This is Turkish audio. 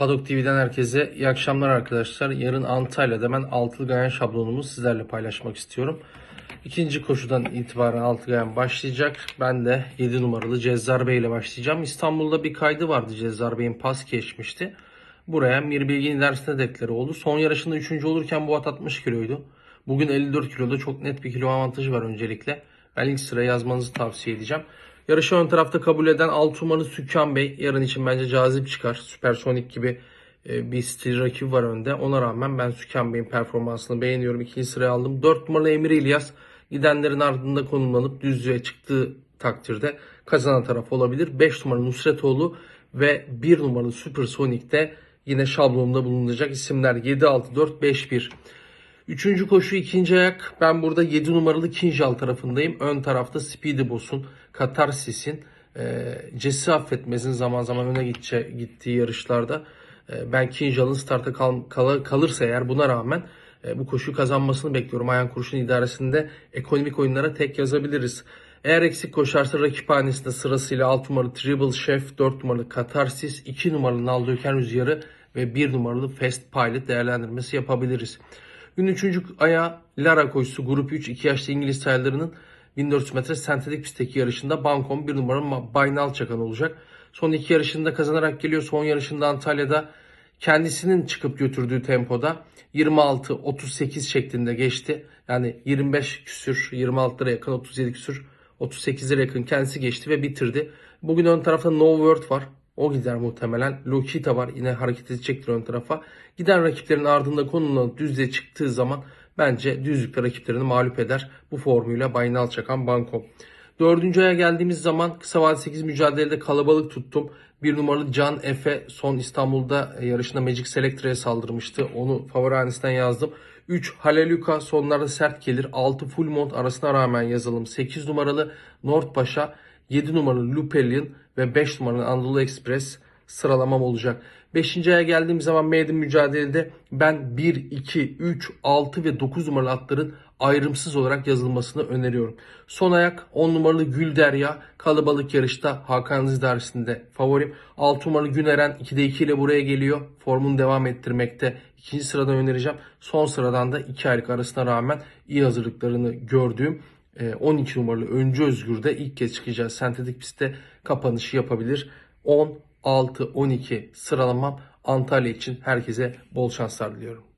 Padok TV'den herkese iyi akşamlar arkadaşlar. Yarın Antalya'da ben altılı gayen şablonumu sizlerle paylaşmak istiyorum. İkinci koşudan itibaren altılı gayen başlayacak. Ben de 7 numaralı Cezzar Bey ile başlayacağım. İstanbul'da bir kaydı vardı Cezzar Bey'in pas geçmişti. Buraya Mir Bilgin dersine dekları oldu. Son yarışında 3. olurken bu at 60 kiloydu. Bugün 54 kiloda çok net bir kilo avantajı var öncelikle. Ben ilk sıraya yazmanızı tavsiye edeceğim. Yarışı ön tarafta kabul eden 6 numaralı Sükkan Bey yarın için bence cazip çıkar. Süpersonik gibi e, bir stil rakibi var önde. Ona rağmen ben Sükkan Bey'in performansını beğeniyorum. İkinci sıraya aldım. 4 numaralı Emir İlyas gidenlerin ardında konumlanıp düzlüğe çıktığı takdirde kazanan taraf olabilir. 5 numaralı Nusretoğlu ve 1 numaralı Süpersonik'te yine şablonunda bulunacak isimler 7-6-4-5-1. Üçüncü koşu ikinci ayak. Ben burada 7 numaralı Kinjal tarafındayım. Ön tarafta Speedy Boss'un, Katarsis'in, e, Cesi Affetmez'in zaman zaman öne gitçe, gittiği yarışlarda e, ben Kinjal'ın starta kal, kal- kalırsa eğer buna rağmen e, bu koşuyu kazanmasını bekliyorum. Ayan Kurşun idaresinde ekonomik oyunlara tek yazabiliriz. Eğer eksik koşarsa rakip hanesinde sırasıyla 6 numaralı Triple Chef, 4 numaralı Katarsis, 2 numaralı Naldo Öken Rüzgarı ve 1 numaralı Fast Pilot değerlendirmesi yapabiliriz. Gün 3. ayağı Lara koşusu grup 3 2 yaşlı İngiliz sayılarının 1400 metre sentetik pistteki yarışında Bankom 1 numara Baynal Çakan olacak. Son iki yarışında kazanarak geliyor. Son yarışında Antalya'da kendisinin çıkıp götürdüğü tempoda 26-38 şeklinde geçti. Yani 25 küsür, 26'lara yakın, 37 küsür, 38'lere yakın kendisi geçti ve bitirdi. Bugün ön tarafta No Word var. O gider muhtemelen. Lokita var. Yine hareket edecektir ön tarafa. Giden rakiplerin ardında konumlanıp düzlüğe çıktığı zaman bence düzlükte rakiplerini mağlup eder. Bu formuyla Baynal Çakan Banko. Dördüncü aya geldiğimiz zaman kısa vade 8 mücadelede kalabalık tuttum. Bir numaralı Can Efe son İstanbul'da yarışında Magic Selector'e saldırmıştı. Onu favori hanesinden yazdım. 3 Haleluka sonlarda sert gelir. 6 Full Mont arasına rağmen yazalım. 8 numaralı North Paşa, 7 numaralı Lupelian ve 5 numaralı Anadolu Express sıralamam olacak. 5. aya geldiğim zaman Maiden mücadelede ben 1, 2, 3, 6 ve 9 numaralı atların ayrımsız olarak yazılmasını öneriyorum. Son ayak 10 numaralı Gülderya kalabalık yarışta Hakan idaresinde favorim. 6 numaralı Güneren 2'de 2 ile buraya geliyor. Formunu devam ettirmekte. İkinci sıradan önereceğim. Son sıradan da 2 aylık arasına rağmen iyi hazırlıklarını gördüğüm 12 numaralı Öncü Özgür'de ilk kez çıkacağı sentetik pistte kapanışı yapabilir. 10, 6, 12 sıralamam Antalya için herkese bol şanslar diliyorum.